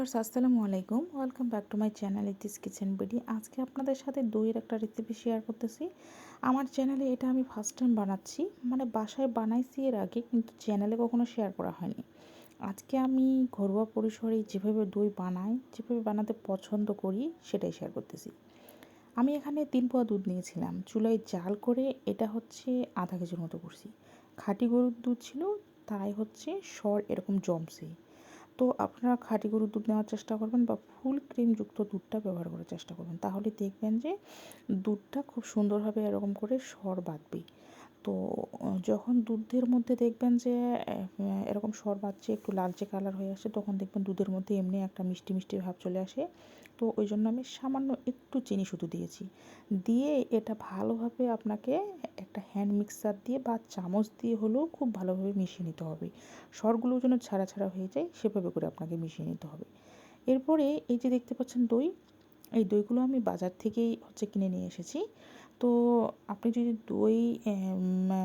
Viewers, আসসালামু আলাইকুম। Welcome back to my channel Itis kitchen BD. আজকে আপনাদের সাথে দইয়ের একটা রেসিপি শেয়ার করতেছি। আমার চ্যানেলে এটা আমি ফার্স্ট টাইম বানাচ্ছি। মানে বাসায় বানাইছি এর আগে, কিন্তু চ্যানেলে কখনো শেয়ার করা হয়নি। আজকে আমি ঘরোয়া পরিসরে যেভাবে দই বানাই, যেভাবে বানাতে পছন্দ করি, সেটাই শেয়ার করতেছি। আমি এখানে তিন পোয়া দুধ নিয়েছিলাম। চুলায় জাল করে এটা হচ্ছে আধা কেজির মতো করছি। খাঁটি গরুর দুধ ছিল, তাই হচ্ছে সর এরকম জমছে। তো আপনারা খাঁটি গরুর দুধ নেওয়ার চেষ্টা করবেন বা ফুল ক্রিমযুক্ত দুধটা ব্যবহার করার চেষ্টা করবেন। তাহলে দেখবেন যে দুধটা খুব সুন্দরভাবে এরকম করে সর বাঁধবে। তো যখন দুধের মধ্যে দেখবেন যে এরকম সর বাঁধছে একটু লালচে কালার হয়ে আসে, তখন দেখবেন দুধের মধ্যে এমনি একটা মিষ্টি মিষ্টি ভাব চলে আসে। তো ওই জন্য আমি সামান্য একটু চিনি শুধু দিয়েছি। দিয়ে এটা ভালোভাবে আপনাকে একটা হ্যান্ড মিক্সার দিয়ে বা চামচ দিয়ে হলেও খুব ভালোভাবে মিশিয়ে নিতে হবে। সরগুলো যেন ছাড়া ছাড়া হয়ে যায়, সেভাবে করে আপনাকে মিশিয়ে নিতে হবে। এরপরে এই যে দেখতে পাচ্ছেন দই এই দইগুলো আমি বাজার থেকেই হচ্ছে কিনে নিয়ে এসেছি। তো আপনি যদি দই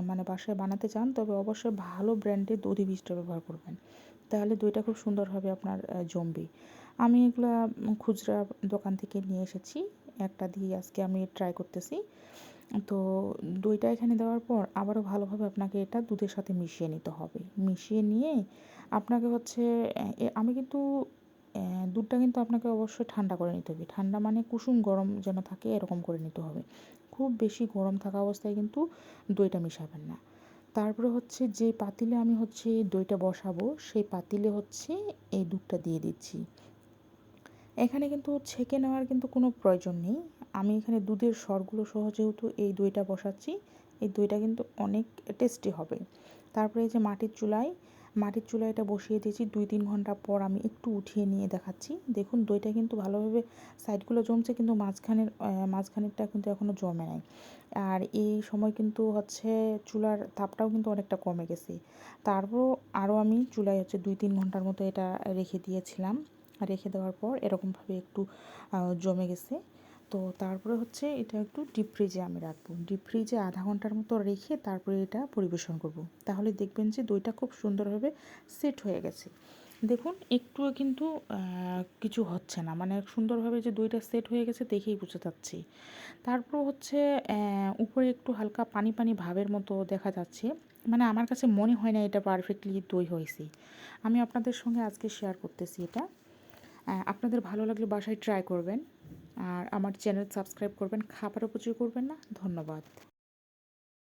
মানে বাসায় বানাতে চান, তবে অবশ্যই ভালো ব্র্যান্ডের দধি বীজটা ব্যবহার করবেন। তাহলে দইটা খুব সুন্দর হবে আপনার জমবে। আমি এগুলো খুচরা দোকান থেকে নিয়ে এসেছি। একটা দিয়ে আজকে আমি ট্রাই করতেছি। তো দইটা এখানে দেওয়ার পর আবারও ভালোভাবে আপনাকে এটা দুধের সাথে মিশিয়ে নিতে হবে। মিশিয়ে নিয়ে আপনাকে হচ্ছে আমি কিন্তু দুধটা কিন্তু আপনাকে অবশ্যই ঠান্ডা করে নিতে হবে। ঠান্ডা মানে কুসুম গরম যেন থাকে এরকম করে নিতে হবে। খুব বেশি গরম থাকা অবস্থায় কিন্তু দইটা মিশাবেন না। তারপরে হচ্ছে যে পাতিলে আমি হচ্ছে দইটা বসাবো, সেই পাতিলে হচ্ছে এই দুধটা দিয়ে দিচ্ছি। এখানে কিন্তু ছেঁকে নেওয়ার কিন্তু কোনো প্রয়োজন নেই। আমি এখানে দুধের স্বরগুলো সহ যেহেতু এই দইটা বসাচ্ছি, এই দইটা কিন্তু অনেক টেস্টি হবে। তারপরে এই যে মাটির চুলায় মাটির চুলায় এটা বসিয়ে দিয়েছি। দুই তিন ঘণ্টা পর আমি একটু উঠিয়ে নিয়ে দেখাচ্ছি। দেখুন, দইটা কিন্তু ভালোভাবে সাইডগুলো জমছে, কিন্তু মাঝখানের মাঝখানেরটা কিন্তু এখনও জমে নাই। আর এই সময় কিন্তু হচ্ছে চুলার তাপটাও কিন্তু অনেকটা কমে গেছে। তারপর আরও আমি চুলায় হচ্ছে দুই তিন ঘণ্টার মতো এটা রেখে দিয়েছিলাম। রেখে দেওয়ার পর এরকমভাবে একটু জমে গেছে। তো তারপরে হচ্ছে এটা একটু ডিপ ফ্রিজে আমি রাখব। ডিপ ফ্রিজে আধা ঘণ্টার মতো রেখে তারপরে এটা পরিবেশন করব। তাহলে দেখবেন যে দইটা খুব সুন্দরভাবে সেট হয়ে গেছে। দেখুন, একটুও কিন্তু কিছু হচ্ছে না। মানে সুন্দরভাবে যে দইটা সেট হয়ে গেছে দেখেই বুঝতে যাচ্ছি। তারপর হচ্ছে উপরে একটু হালকা পানি পানি ভাবের মতো দেখা যাচ্ছে। মানে আমার কাছে মনে হয় না এটা পারফেক্টলি দই হয়েছে। আমি আপনাদের সঙ্গে আজকে শেয়ার করতেছি এটা। আপনাদের ভালো লাগলে বাসায় ট্রাই করবেন। আর আমার চ্যানেল সাবস্ক্রাইব করবেন খাবারও প্রচুর করবেন না। ধন্যবাদ।